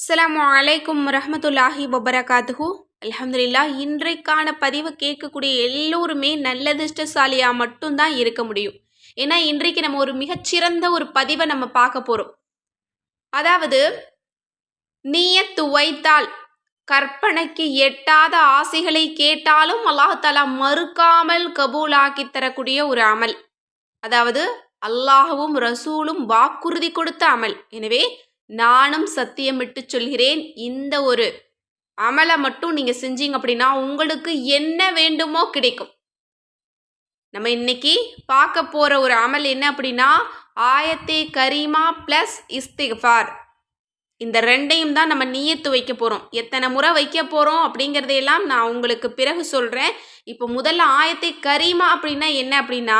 அஸ்லாம் அலைக்கும் ரஹமத்துல்லாஹி வபரகாத்துஹு அலமதுல்லா இன்றைக்கான பதிவு கேட்கக்கூடிய எல்லோருமே நல்லதிர்ஷ்டசாலியாக மட்டும்தான் இருக்க முடியும். ஏன்னா இன்றைக்கு நம்ம ஒரு மிகச்சிறந்த ஒரு பதிவை நம்ம பார்க்க போகிறோம் அதாவது நீயத்து வைத்தால் கற்பனைக்கு எட்டாத ஆசைகளை கேட்டாலும் அல்லாஹாலா மறுக்காமல் கபூலாக்கி தரக்கூடிய ஒரு அமல். அதாவது அல்லாஹுவும் ரசூலும் வாக்குறுதி கொடுத்த அமல். எனவே நானும் சத்தியமிட்டு சொல்கிறேன். இந்த ஒரு அமலை மட்டும் நீங்கள் செஞ்சீங்க அப்படின்னா உங்களுக்கு என்ன வேண்டுமோ கிடைக்கும். நம்ம இன்னைக்கு பார்க்க போகிற ஒரு அமல் என்ன அப்படின்னா ஆயத்தே கரீமா ப்ளஸ் இஸ்திஃபார் இந்த ரெண்டையும் தான் நம்ம நீயத்து வைக்க போகிறோம் எத்தனை முறை வைக்க போகிறோம் அப்படிங்கிறதையெல்லாம் நான் உங்களுக்கு பிறகு சொல்கிறேன் இப்போ முதல்ல ஆயத்தை கரீமா அப்படின்னா என்ன அப்படின்னா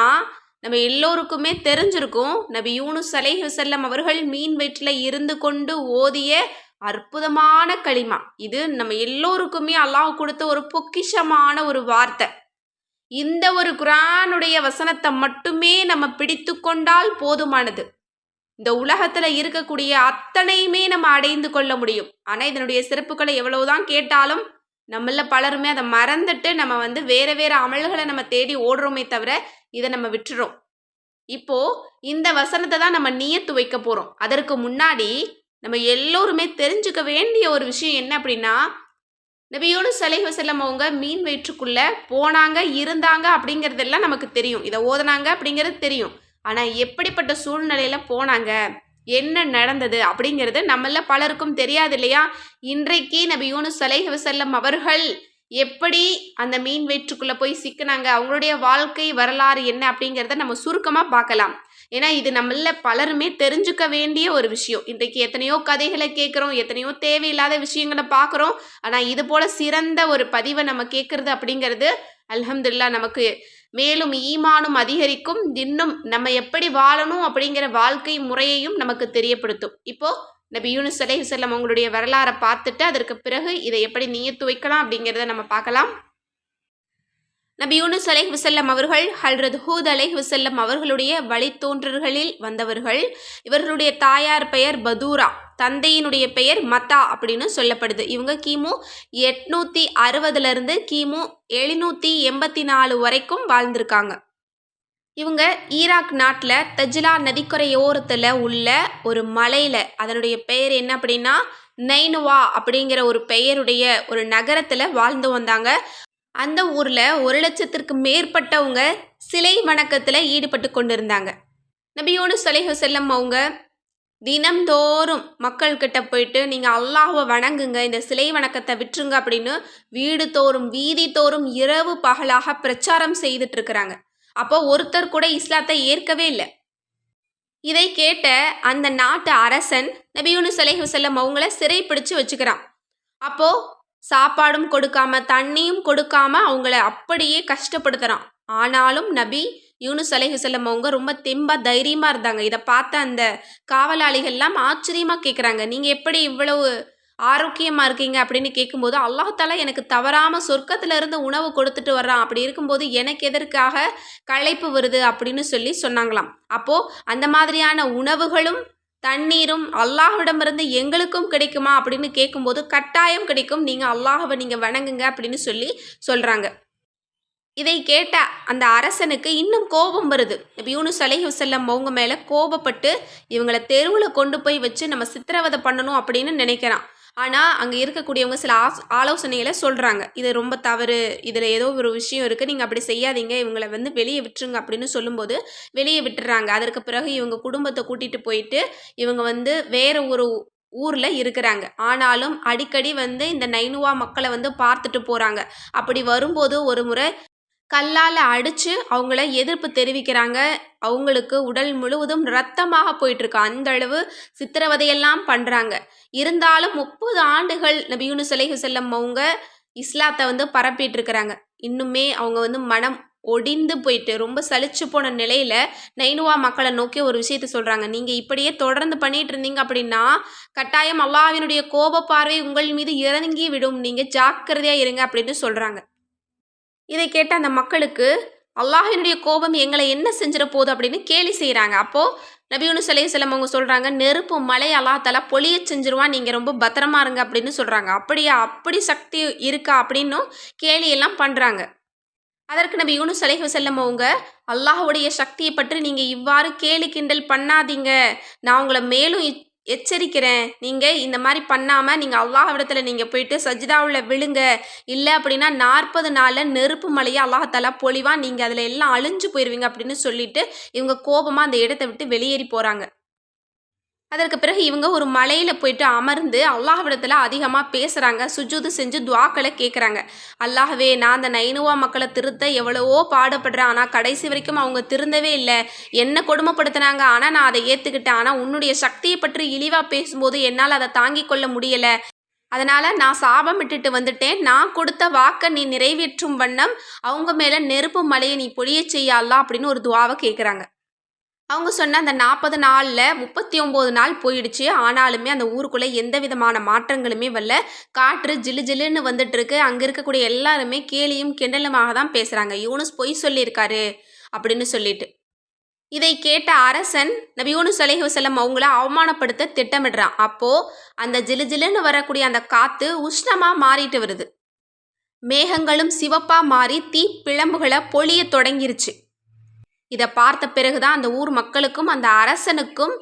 நம்ம எல்லோருக்குமே தெரிஞ்சிருக்கும். நபி யூனுஸ் அலைஹி வசல்லம் அவர்கள் மீன் வயிற்றில் இருந்து கொண்டு ஓதிய அற்புதமான களிமா. இது நம்ம எல்லோருக்குமே அல்லாஹ் கொடுத்த ஒரு பொக்கிஷமான ஒரு வார்த்தை. இந்த ஒரு குரானுடைய வசனத்தை மட்டுமே நம்ம பிடித்து கொண்டால் போதுமானது. இந்த உலகத்தில் இருக்கக்கூடிய அத்தனையுமே நம்ம அடைந்து கொள்ள முடியும். ஆனால் இதனுடைய சிறப்புகளை எவ்வளவுதான் கேட்டாலும் நம்மள பலருமே அதை மறந்துட்டு நம்ம வந்து வேற வேற அமல்களை நம்ம தேடி ஓடுறோமே தவிர இதை நம்ம விட்டுறோம். இப்போ இந்த வசனத்தை தான் நம்ம நீயத்து வைக்க போகிறோம் அதற்கு முன்னாடி நம்ம எல்லோருமே தெரிஞ்சுக்க வேண்டிய ஒரு விஷயம் என்ன அப்படின்னா நபியோனு சலேஹ் வசல்லம் அவங்க மீன் வயிற்றுக்குள்ளே போனாங்க இருந்தாங்க அப்படிங்கிறதெல்லாம் நமக்கு தெரியும். இதை ஓதுனாங்க அப்படிங்கிறது தெரியும். ஆனால் எப்படிப்பட்ட சூழ்நிலையில் போனாங்க என்ன நடந்தது அப்படிங்கிறது நம்மள பலருக்கும் தெரியாது இல்லையா? இன்றைக்கு நபி யூனுஸ் சலைஹ் வசல்லம் அவர்கள் எப்படி அந்த மீன் வயிற்றுக்குள்ளே போய் சிக்கினாங்க? அவங்களுடைய வாழ்க்கை வரலாறு என்ன அப்படிங்கிறத நம்ம சுருக்கமாக பார்க்கலாம். ஏன்னா இது நம்மள பலருமே தெரிஞ்சுக்க வேண்டிய ஒரு விஷயம். இன்றைக்கு எத்தனையோ கதைகளை கேட்குறோம் எத்தனையோ தேவையில்லாத விஷயங்களை பார்க்குறோம். ஆனால் இது போல் சிறந்த ஒரு பதிவை நம்ம கேட்குறது அப்படிங்கிறது அல்ஹம்துல்லா நமக்கு மேலும் ஈமானும் அதிகரிக்கும். இன்னும் நம்ம எப்படி வாழணும் அப்படிங்கிற வாழ்க்கை முறையையும் நமக்கு தெரியப்படுத்தும். இப்போது நபி யூனுஸ் அலைஹி செல்லம் அவங்களுடைய வரலாறை பார்த்துட்டு அதற்கு பிறகு இதை எப்படி நீயத்து வைக்கலாம் அப்படிங்கிறத நம்ம பார்க்கலாம். நபி யூனுஸ் அலேஹ் வசல்லம் அவர்கள் ஹல்ரத் ஹூத் அலேஹ் வசல்லம் அவர்களுடைய வழித்தோன்றர்களில் வந்தவர்கள். இவர்களுடைய தாயார் பெயர் பதூரா தந்தையினுடைய பெயர் மத்தா அப்படின்னு சொல்லப்படுது. இவங்க கிமு எட்நூற்றி அறுபதுலேருந்து கிமு எழுநூற்றி எண்பத்தி நாலு வரைக்கும் வாழ்ந்திருக்காங்க. இவங்க ஈராக் நாட்டில் தஜ்லா நதிக்கரையோரத்தில் உள்ள ஒரு மலையில் அதனுடைய பெயர் என்ன அப்படின்னா நைனுவா அப்படிங்கிற ஒரு பெயருடைய ஒரு நகரத்தில் வாழ்ந்து வந்தாங்க. அந்த ஊரில் ஒரு லட்சத்திற்கு மேற்பட்டவங்க சிலை வணக்கத்தில் ஈடுபட்டு கொண்டிருந்தாங்க. நபியோனு சலேஹு செல்லம் அவங்க தினம்தோறும் மக்கள்கிட்ட போயிட்டு நீங்கள் அல்லாஹுவை வணங்குங்க இந்த சிலை வணக்கத்தை விட்டுருங்க அப்படின்னு வீடு தோறும் வீதி தோறும் இரவு பகலாக பிரச்சாரம் செய்துட்டு இருக்கிறாங்க. அப்போ ஒருத்தர் கூட இஸ்லாத்தை ஏற்கவே இல்லை. இதை கேட்ட அந்த நாட்டு அரசன் நபியுனு சலேஹு செல்லம் அவங்கள சிறை பிடிச்சு வச்சுக்கிறான். அப்போ சாப்பாடும் கொடுக்காம தண்ணியும் கொடுக்காம அவங்கள அப்படியே கஷ்டப்படுத்துகிறான் ஆனாலும் நபி யூனுஸ் அலைஹி செல்லம் அவங்க ரொம்ப தெம்பா தைரியமாக இருந்தாங்க. இதை பார்த்த அந்த காவலாளிகள்லாம் ஆச்சரியமாக கேட்குறாங்க நீங்கள் எப்படி இவ்வளவு ஆரோக்கியமாக இருக்கீங்க அப்படின்னு கேட்கும்போது அல்லாஹால எனக்கு தவறாமல் சொர்க்கத்திலிருந்து உணவு கொடுத்துட்டு வர்றான். அப்படி இருக்கும்போது எனக்கு எதற்காக களைப்பு வருது? அப்படின்னு சொல்லி சொன்னாங்களாம். அப்போது அந்த மாதிரியான உணவுகளும் தண்ணீரும் அல்லாஹ்விடமிருந்து எங்களுக்கும் கிடைக்குமா அப்படின்னு கேட்கும்போது கட்டாயம் கிடைக்கும். நீங்கள் அல்லாஹவை நீங்கள் வணங்குங்க. அப்படின்னு சொல்லி சொல்கிறாங்க இதை கேட்ட அந்த அரசனுக்கு இன்னும் கோபம் வருது. இப்போ யூனுஸ் அலைஹி அவங்க மேலே கோபப்பட்டு இவங்களை தெருவில் கொண்டு போய் வச்சு நம்ம சித்திரவதை பண்ணணும் அப்படின்னு நினைக்கிறான். ஆனால் அங்கே இருக்கக்கூடியவங்க சில ஆஸ் ஆலோசனைகளை சொல்கிறாங்க இது ரொம்ப தவறு இதில் ஏதோ ஒரு விஷயம் இருக்குது நீங்கள் அப்படி செய்யாதீங்க இவங்களை வந்து வெளியே விட்டுருங்க அப்படின்னு சொல்லும்போது வெளியே விட்டுறாங்க. அதற்கு பிறகு இவங்க குடும்பத்தை கூட்டிகிட்டு போயிட்டு இவங்க வந்து வேறு ஒரு ஊரில் இருக்கிறாங்க. ஆனாலும் அடிக்கடி வந்து இந்த நைனுவா மக்களை வந்து பார்த்துட்டு போகிறாங்க அப்படி வரும்போது ஒரு முறை கல்லால் அடித்து அவங்கள எதிர்ப்பு தெரிவிக்கிறாங்க. அவங்களுக்கு உடல் முழுவதும் ரத்தமாக போயிட்டுருக்கு. அந்த அளவு சித்திரவதையெல்லாம் பண்ணுறாங்க இருந்தாலும் முப்பது ஆண்டுகள் நபியூனு சலேஹு செல்லம் அவங்க இஸ்லாத்தை வந்து பரப்பிட்டு இருக்கிறாங்க. இன்னுமே அவங்க வந்து மனம் ஒடிந்து போயிட்டு ரொம்ப சலிச்சு போன நிலையில் நைனுவா மக்களை நோக்கி ஒரு விஷயத்த சொல்கிறாங்க நீங்கள் இப்படியே தொடர்ந்து பண்ணிட்டு இருந்தீங்க அப்படின்னா கட்டாயம் அல்லாவினுடைய கோப பார்வை உங்கள் மீது இறங்கி விடும் நீங்கள் ஜாக்கிரதையாக இருங்க அப்படின்னு சொல்கிறாங்க இதை கேட்ட அந்த மக்களுக்கு அல்லாஹினுடைய கோபம் எங்களை என்ன செஞ்சிட போகுது? அப்படின்னு கேலி செய்கிறாங்க அப்போது நபியூனு சலேசலம் அவங்க சொல்கிறாங்க நெருப்பு மலை அல்லாத்தால பொழிய செஞ்சிருவான் நீங்கள் ரொம்ப பத்திரமா இருங்க அப்படின்னு சொல்கிறாங்க அப்படியா? அப்படி சக்தி இருக்கா? அப்படின்னும் கேலியெல்லாம் பண்ணுறாங்க அதற்கு நபி யூனுஸ் அலைஹி வஸல்லம் அவங்க அல்லாஹுடைய சக்தியை பற்றி நீங்கள் இவ்வாறு கேலி கிண்டல் பண்ணாதீங்க. நான் உங்களை மேலும் எச்சரிக்கிறேன். நீங்கள் இந்த மாதிரி பண்ணாமல் நீங்கள் அல்லாஹ்விடத்தில் நீங்கள் போயிட்டு சஜிதாவில் விழுங்க. இல்லை அப்படின்னா நாற்பது நாளில் நெருப்பு மலையை அல்லாஹாலா பொழிவா நீங்கள் அதில் எல்லாம் அழிஞ்சு போயிடுவீங்க அப்படின்னு சொல்லிட்டு இவங்க கோபமாக அந்த இடத்த விட்டு வெளியேறி போகிறாங்க அதற்கு பிறகு இவங்க ஒரு மலையில் போயிட்டு அமர்ந்து அல்லாஹ்விடத்தில் அதிகமாக பேசுகிறாங்க சுஜூது செஞ்சு துவாக்களை கேட்குறாங்க அல்லாஹ்வே நான் அந்த நைனுவா மக்களை திருத்த எவ்வளவோ பாடுபடுறேன். ஆனால் கடைசி வரைக்கும் அவங்க திருந்தவே இல்லை. என்ன கொடுமைப்படுத்தினாங்க? ஆனால் நான் அதை ஏற்றுக்கிட்டேன் ஆனால் உன்னுடைய சக்தியை பற்றி இழிவாக பேசும்போது என்னால் அதை தாங்கிக் கொள்ள முடியலை. அதனால் நான் சாபம் விட்டுட்டு வந்துட்டேன். நான் கொடுத்த வாக்கை நீ நிறைவேற்றும் வண்ணம் அவங்க மேலே நெருப்பு மலையை நீ பொழியச் செய்யலாம் அப்படின்னு ஒரு துவாவை கேட்குறாங்க அவங்க சொன்ன அந்த நாற்பது நாளில் முப்பத்தி ஒம்பது நாள் போயிடுச்சு. ஆனாலுமே அந்த ஊருக்குள்ளே எந்த விதமான மாற்றங்களுமே வரல. காற்று ஜிலு ஜிலுன்னு வந்துட்டு இருக்கு அங்கே இருக்கக்கூடிய எல்லாருமே கேலியும் கிண்டலுமாக தான் பேசுகிறாங்க யூனுஸ் பொய் சொல்லியிருக்காரு அப்படின்னு சொல்லிட்டு. இதை கேட்ட அரசன் நபி யூனுஸ் அலைஹி வஸல்லம் அவங்கள அவமானப்படுத்த திட்டமிடுறான். அப்போது அந்த ஜிலு ஜிலுன்னு வரக்கூடிய அந்த காற்று உஷ்ணமாக மாறிட்டு வருது. மேகங்களும் சிவப்பாக மாறி தீ பிழம்புகளை பொழிய தொடங்கிருச்சு. இதை பார்த்த பிறகுதான் அந்த ஊர் மக்களுக்கும் அந்த அரசனுக்கும்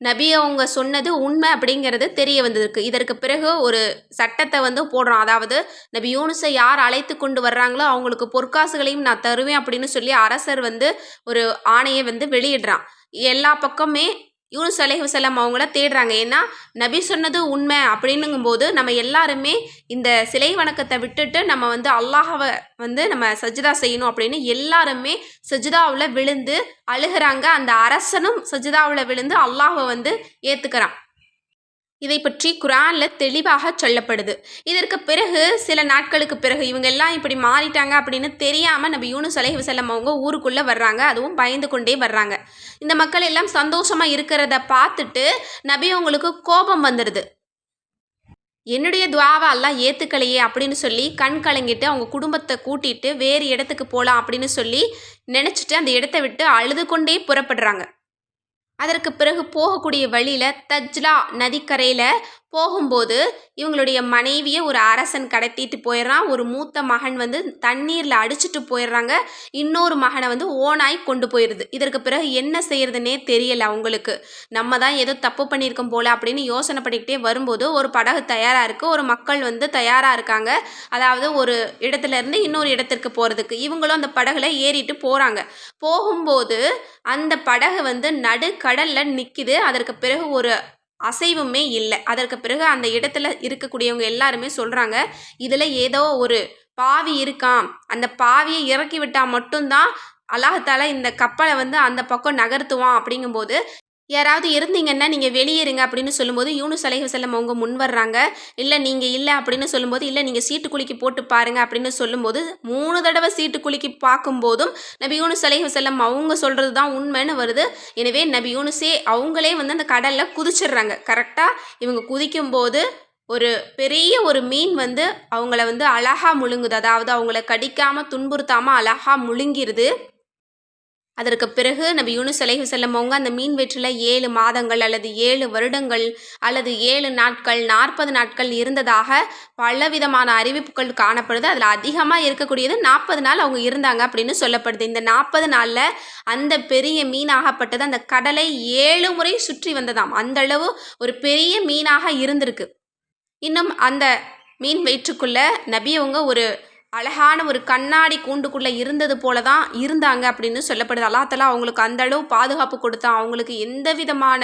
நபி அவங்க சொன்னது உண்மை அப்படிங்கிறது தெரிய வந்திருக்கு. இதற்கு பிறகு ஒரு சட்டத்தை வந்து போடுறோம். அதாவது நபி யூனுஸை யார் அழைத்து கொண்டு வர்றாங்களோ அவங்களுக்கு பொற்காசுகளையும் நான் தருவேன் அப்படின்னு சொல்லி அரசர் வந்து ஒரு ஆணையை வந்து வெளியிடுறான். எல்லா பக்கமே யூனுஸ் அலைஹி வஸல்லம் அவங்கள தேடுறாங்க. ஏன்னா நபி சொன்னது உண்மை அப்படின்னுங்கும்போது நம்ம எல்லாருமே இந்த சிலை வணக்கத்தை விட்டுட்டு நம்ம வந்து அல்லாஹாவை வந்து நம்ம சஜிதா செய்யணும் அப்படின்னு எல்லாருமே சஜிதாவில் விழுந்து அழுகிறாங்க. அந்த அரசனும் சஜிதாவில் விழுந்து அல்லாஹை வந்து ஏற்றுக்கிறான் இதை பற்றி குரானில் தெளிவாக சொல்லப்படுது. இதற்கு பிறகு சில நாட்களுக்கு பிறகு இவங்க எல்லாம் இப்படி மாறிட்டாங்க அப்படின்னு தெரியாமல் நம்ம யூனு அலைஹி வஸல்லம் அவங்க ஊருக்குள்ளே வர்றாங்க. அதுவும் பயந்து கொண்டே வர்றாங்க. இந்த மக்கள் எல்லாம் சந்தோஷமாக இருக்கிறத பார்த்துட்டு நபி அவங்களுக்கு கோபம் வந்துடுது என்னுடைய துவாவை எல்லாம் ஏற்றுக்கலையே அப்படின்னு சொல்லி கண் கலங்கிட்டு அவங்க குடும்பத்தை கூட்டிட்டு வேறு இடத்துக்கு போகலாம் அப்படின்னு சொல்லி நினச்சிட்டு அந்த இடத்த விட்டு அழுது கொண்டே புறப்படுறாங்க. அதற்கு பிறகு போகக்கூடிய வழியில் தஜ்லா நதிக்கரையில் போகும்போது இவங்களுடைய மனைவியை ஒரு அரசன் கடத்திட்டு போயிடுறான். ஒரு மூத்த மகன் வந்து தண்ணீரில் அடிச்சுட்டு போயிடுறாங்க. இன்னொரு மகனை வந்து ஓனாய் கொண்டு போயிடுது. இதற்கு பிறகு என்ன செய்யறதுனே தெரியல அவங்களுக்கு. நம்ம தான் ஏதோ தப்பு பண்ணியிருக்கோம் போல அப்படின்னு யோசனை பண்ணிக்கிட்டே வரும்போது ஒரு படகு தயாராக இருக்குது ஒரு மக்கள் வந்து தயாராக இருக்காங்க. அதாவது ஒரு இடத்துல இருந்து இன்னொரு இடத்திற்கு போகிறதுக்கு இவங்களும் அந்த படகுல ஏறிட்டு போகிறாங்க போகும்போது அந்த படகு வந்து நடுக்கடலில் நிற்கிது அதற்கு பிறகு ஒரு அசைவுமே இல்லை. அதற்கு பிறகு அந்த இடத்துல இருக்கக்கூடியவங்க எல்லாருமே சொல்கிறாங்க இதில் ஏதோ ஒரு பாவி இருக்கான் அந்த பாவியை இறக்கி விட்டால் மட்டும்தான் அல்லாஹால இந்த கப்பலை வந்து அந்த பக்கம் நகர்த்துவான். அப்படிங்கும்போது யாராவது இருந்தீங்கன்னா நீங்கள் வெளியேறுங்க அப்படின்னு சொல்லும்போது யூனுஸ் அலைஹி செல்லம் அவங்க முன் வர்றாங்க. இல்லை நீங்கள் இல்லை அப்படின்னு சொல்லும்போது இல்லை நீங்கள் சீட்டு குலுக்கி போட்டு பாருங்கள் அப்படின்னு சொல்லும்போது மூணு தடவை சீட்டு குலுக்கி பார்க்கும்போதும் நபி யூனுஸ் அலைஹி செல்லம் அவங்க சொல்கிறது தான் உண்மைன்னு வருது. எனவே நபி யூனுஸே அவங்களே வந்து அந்த கடலில் குதிச்சிடுறாங்க. கரெக்டாக இவங்க குதிக்கும்போது ஒரு பெரிய ஒரு மீன் வந்து அவங்கள வந்து அழகாக முழுங்குது. அதாவது அவங்கள கடிக்காமல் துன்புறுத்தாமல் அழகாக முழுங்கிருது. அதற்கு பிறகு நபி யூனுஸ் அலைஹி செல்லம் அவங்க அந்த மீன் வயிற்றில் ஏழு மாதங்கள் அல்லது ஏழு வருடங்கள் அல்லது ஏழு நாட்கள் நாற்பது நாட்கள் இருந்ததாக பலவிதமான அறிவிப்புகள் காணப்படுது. அதில் அதிகமாக இருக்கக்கூடியது நாற்பது நாள் அவங்க இருந்தாங்க அப்படின்னு சொல்லப்படுது. இந்த நாற்பது நாளில் அந்த பெரிய மீனாகப்பட்டது அந்த கடலை ஏழு முறை சுற்றி வந்ததாம். அந்த அளவு ஒரு பெரிய மீனாக இருந்திருக்கு. இன்னும் அந்த மீன் வயிற்றுக்குள்ளே நபி அவங்க ஒரு அழகான ஒரு கண்ணாடி கூண்டுக்குள்ளே இருந்தது போல தான் இருந்தாங்க அப்படின்னு சொல்லப்படுது. அல்லாத்தலா அவங்களுக்கு அந்த அளவு பாதுகாப்பு கொடுத்தான் அவங்களுக்கு எந்த விதமான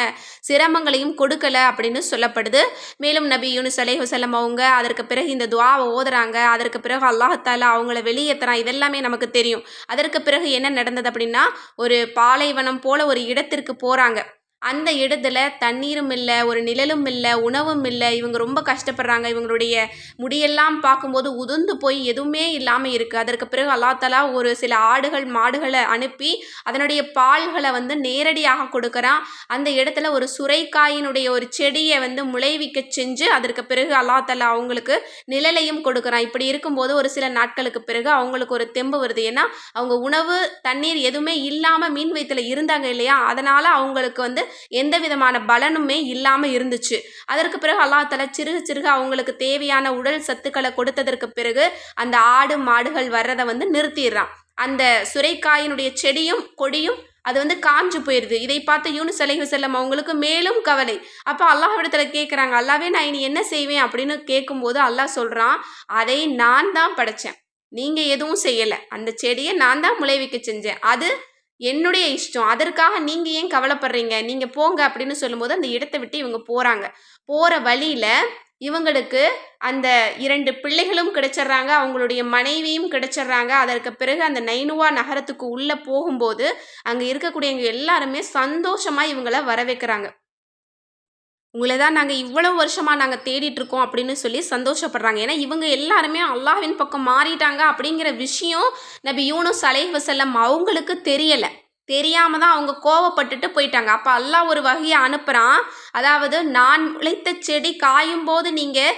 சிரமங்களையும் கொடுக்கல அப்படின்னு சொல்லப்படுது. மேலும் நபி யூனிஸ் அலை வஸல்லம் அவங்க அதற்கு பிறகு இந்த துவாவை ஓதுறாங்க. அதற்கு பிறகு அல்லாஹத்தாலா அவங்கள வெளியேற்றுறான் இதெல்லாமே நமக்கு தெரியும். அதற்கு பிறகு என்ன நடந்தது அப்படின்னா ஒரு பாலைவனம் போல ஒரு இடத்திற்கு போகிறாங்க அந்த இடத்துல தண்ணீரும் இல்லை ஒரு நிழலும் இல்லை உணவும் இல்லை இவங்க ரொம்ப கஷ்டப்படுறாங்க. இவங்களுடைய முடியெல்லாம் பார்க்கும்போது உதிர்ந்து போய் எதுவுமே இல்லாமல் இருக்குது அதற்கு பிறகு அல்லாத்தலா ஒரு சில ஆடுகள் மாடுகளை அனுப்பி அதனுடைய பால்களை வந்து நேரடியாக கொடுக்குறான். அந்த இடத்துல ஒரு சுரைக்காயினுடைய ஒரு செடியை வந்து முளைவிக்க செஞ்சு அதற்கு பிறகு அல்லாத்தலா அவங்களுக்கு நிழலையும் கொடுக்குறான். இப்படி இருக்கும்போது ஒரு சில நாட்களுக்கு பிறகு அவங்களுக்கு ஒரு தெம்பு வருது. ஏன்னா அவங்க உணவு தண்ணீர் எதுவுமே இல்லாமல் மீன் வயிற்றுல இருந்தாங்க இல்லையா? அதனால் அவங்களுக்கு வந்து எந்த விதமான பலனுமே இல்லாமல் இருந்துச்சு. அதற்கு பிறகு அல்லாஹ் சிறுக சிறுக அவங்களுக்கு தேவையான உடல் சத்துக்களை கொடுத்ததற்கு பிறகு அந்த ஆடு மாடுகள் வர்றதை வந்து நிறுத்திடுறான். அந்த சுரைக்காயினுடைய செடியும் கொடியும் அது வந்து காஞ்சு போயிடுது இதை பார்த்து யூனுஸ் அலைஹி செல்லம் அவங்களுக்கு மேலும் கவலை. அப்போ அல்லாஹ்விடத்துல கேட்குறாங்க அல்லாவே நான் இனி என்ன செய்வேன்? அப்படின்னு கேட்கும்போது அல்லாஹ் சொல்கிறான் அதை நான் தான் படைச்சேன். நீங்கள் எதுவும் செய்யலை. அந்த செடியை நான் தான் முளைவிக்க செஞ்சேன். அது என்னுடைய இஷ்டம். அதற்காக நீங்கள் ஏன் கவலைப்படுறீங்க? நீங்கள் போங்க அப்படின்னு சொல்லும்போது அந்த இடத்தை விட்டு இவங்க போகிறாங்க போகிற வழியில் இவங்களுக்கு அந்த இரண்டு பிள்ளைகளும் கிடைச்சிட்றாங்க. அவங்களுடைய மனைவியும் கிடைச்சிட்றாங்க. அதற்கு பிறகு அந்த நைனுவா நகரத்துக்கு உள்ளே போகும்போது அங்கே இருக்கக்கூடியவங்க எல்லாருமே சந்தோஷமாக இவங்கள வரவேற்கிறாங்க. உங்களை தான் நாங்கள் இவ்வளோ வருஷமாக நாங்கள் தேடிட்டு இருக்கோம் அப்படின்னு சொல்லி சந்தோஷப்படுறாங்க. ஏன்னா இவங்க எல்லாருமே அல்லாஹ்வின் பக்கம் மாறிட்டாங்க அப்படிங்கிற விஷயம் நபி யூனுஸ் அலைஹி வசல்லம் அவங்களுக்கு தெரியலை. தெரியாம தான் அவங்க கோவப்பட்டுட்டு போயிட்டாங்க. அப்போ அல்லாஹ் ஒரு வகையை அனுப்புகிறான் அதாவது நான் உழைத்த செடி காயும் போது நீங்கள்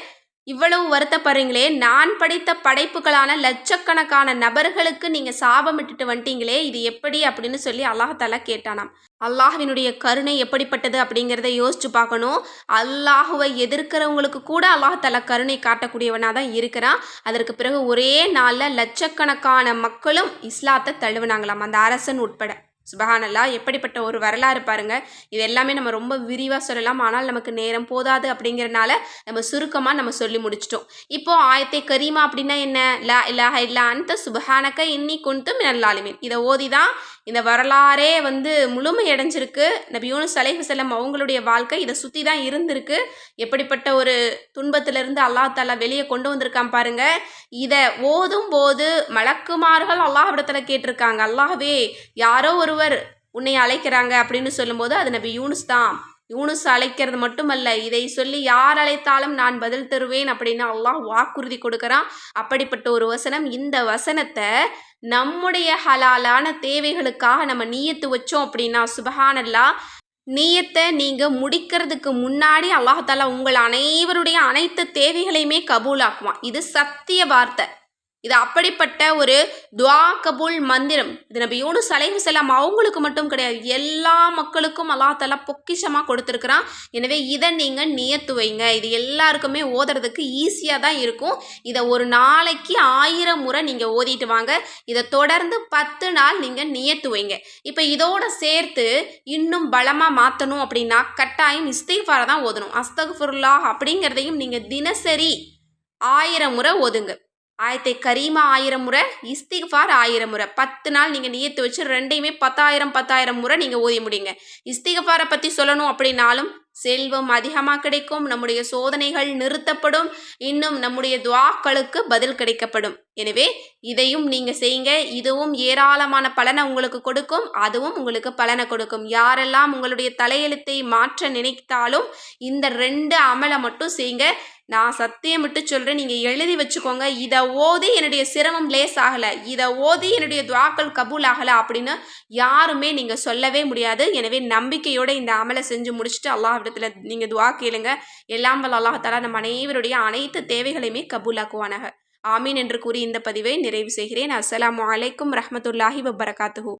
இவ்வளவு வருத்தப்படுறீங்களே? நான் படைத்த படைப்புகளான லட்சக்கணக்கான நபர்களுக்கு நீங்கள் சாபமிட்டுட்டு வந்துட்டீங்களே? இது எப்படி அப்படின்னு சொல்லி அல்லாஹாலா கேட்டானாம். அல்லாஹினுடைய கருணை எப்படிப்பட்டது அப்படிங்கிறத யோசிச்சு பார்க்கணும். அல்லாஹுவை எதிர்க்கிறவங்களுக்கு கூட அல்லாஹாலா கருணை காட்டக்கூடியவனாக தான் இருக்கிறான். அதற்கு பிறகு ஒரே நாளில் லட்சக்கணக்கான மக்களும் இஸ்லாத்தை தழுவினாங்களாம் அந்த அரசன் உட்பட. சுபஹானல்லா எப்படிப்பட்ட ஒரு வரலாறு பாருங்க. இது எல்லாமே நம்ம ரொம்ப விரிவாக சொல்லலாம். ஆனால் நமக்கு நேரம் போதாது அப்படிங்கிறனால நம்ம சுருக்கமாக நம்ம சொல்லி முடிச்சிட்டோம். இப்போ ஆயத்தை கரீமா அப்படின்னா என்ன? லா இலாஹ இல்லா அந்த சுபஹானக்க இன்னி குந்து மினல்லாலுமீன் இதை ஓதி தான் இந்த வரலாறே வந்து முழுமையடைஞ்சிருக்கு நபி யூனுஸ் அலைஹி செல்லம் அவங்களுடைய வாழ்க்கை இதை சுற்றி தான் இருந்திருக்கு. எப்படிப்பட்ட ஒரு துன்பத்திலிருந்து அல்லாஹ் தாலா வெளியே கொண்டு வந்திருக்கான் பாருங்க. இதை ஓதும் போது மலக்குமார்கள் அல்லாஹ் இடத்துல கேட்டிருக்காங்க. அல்லாஹ்வே யாரோ ஒரு ஒருவர் உன்னை அழைக்கிறாங்க அப்படின்னு சொல்லும்போது அது நபி யூனுஸ் தான். யூனுஸ் அழைக்கிறது மட்டுமல்ல இதை சொல்லி யார் அழைத்தாலும் நான் பதில் தருவேன் அப்படின்னு அல்லாஹ் வாக்குறுதி கொடுக்குறான். அப்படிப்பட்ட ஒரு வசனம். இந்த வசனத்தை நம்முடைய ஹலாலான தேவைகளுக்காக நம்ம நீயத்து வச்சோம் அப்படின்னா சுபஹானல்லா நீயத்தை நீங்கள் முடிக்கிறதுக்கு முன்னாடி அல்லாஹாலா உங்கள் அனைவருடைய அனைத்து தேவைகளையுமே கபூலாக்குவான். இது சத்திய வார்த்தை. இது அப்படிப்பட்ட ஒரு துவா கபூல் மந்திரம். இது நம்ம யூனுஸ் அலைஹி செல்லாம் அவங்களுக்கு மட்டும் கிடையாது. எல்லா மக்களுக்கும் அல்லா தலா பொக்கிஷமாக கொடுத்துருக்குறான். எனவே இதை நீங்கள் நியத்து வைங்க. இது எல்லாருக்குமே ஓதுறதுக்கு ஈஸியாக தான் இருக்கும். இதை ஒரு நாளைக்கு ஆயிரம் முறை நீங்கள் ஓதிட்டு வாங்க. இதை தொடர்ந்து பத்து நாள் நீங்கள் நியத்து வைங்க. இப்போ இதோட சேர்த்து இன்னும் பலமாக மாற்றணும் அப்படின்னா கட்டாயம் இஸ்திஃபாரை தான் ஓதணும். அஸ்தகுஃபுல்லாஹ் அப்படிங்கிறதையும் நீங்கள் தினசரி ஆயிரம் முறை ஓதுங்க. ஆயத்தை கரீமா ஆயிரம் முறை இஸ்திஃபார் ஆயிரம் முறை. பத்து நாள் நீங்கள் நியத்து வச்சு ரெண்டையுமே பத்தாயிரம் பத்தாயிரம் முறை நீங்கள் ஓதி முடியுங்க இஸ்திகஃபாரை பற்றி சொல்லணும் அப்படின்னாலும் செல்வம் அதிகமாக கிடைக்கும் நம்முடைய சோதனைகள் நிறுத்தப்படும் இன்னும் நம்முடைய துவாக்களுக்கு பதில் கிடைக்கப்படும். எனவே இதையும் நீங்கள் செய்யுங்க. இதுவும் ஏராளமான பலனை உங்களுக்கு கொடுக்கும் அதுவும் உங்களுக்கு பலனை கொடுக்கும். யாரெல்லாம் உங்களுடைய தலையெழுத்தை மாற்ற நினைத்தாலும் இந்த ரெண்டு அமலை மட்டும் செய்யுங்க. நான் சத்தியம் விட்டு சொல்கிறேன் நீங்கள் எழுதி வச்சுக்கோங்க. இதை ஓதி என்னுடைய சிரமம் லேஸ் ஆகலை இதை ஓதி என்னுடைய துவாக்கள் கபூல் ஆகலை அப்படின்னு யாருமே நீங்கள் சொல்லவே முடியாது. எனவே நம்பிக்கையோடு இந்த அமலை செஞ்சு முடிச்சுட்டு அல்லாஹிடத்தில் நீங்கள் துவா கேளுங்க. எல்லாம் வல்ல அல்லாஹாலா நம்ம அனைவருடைய அனைத்து தேவைகளையுமே கபூலாக்குவானாக. ஆமீன் என்று கூறி இந்த பதிவை நிறைவு செய்கிறேன். அஸ்லாம் அலைக்கும் ரஹமத்துல்லாஹி வபரகாத்துஹூ.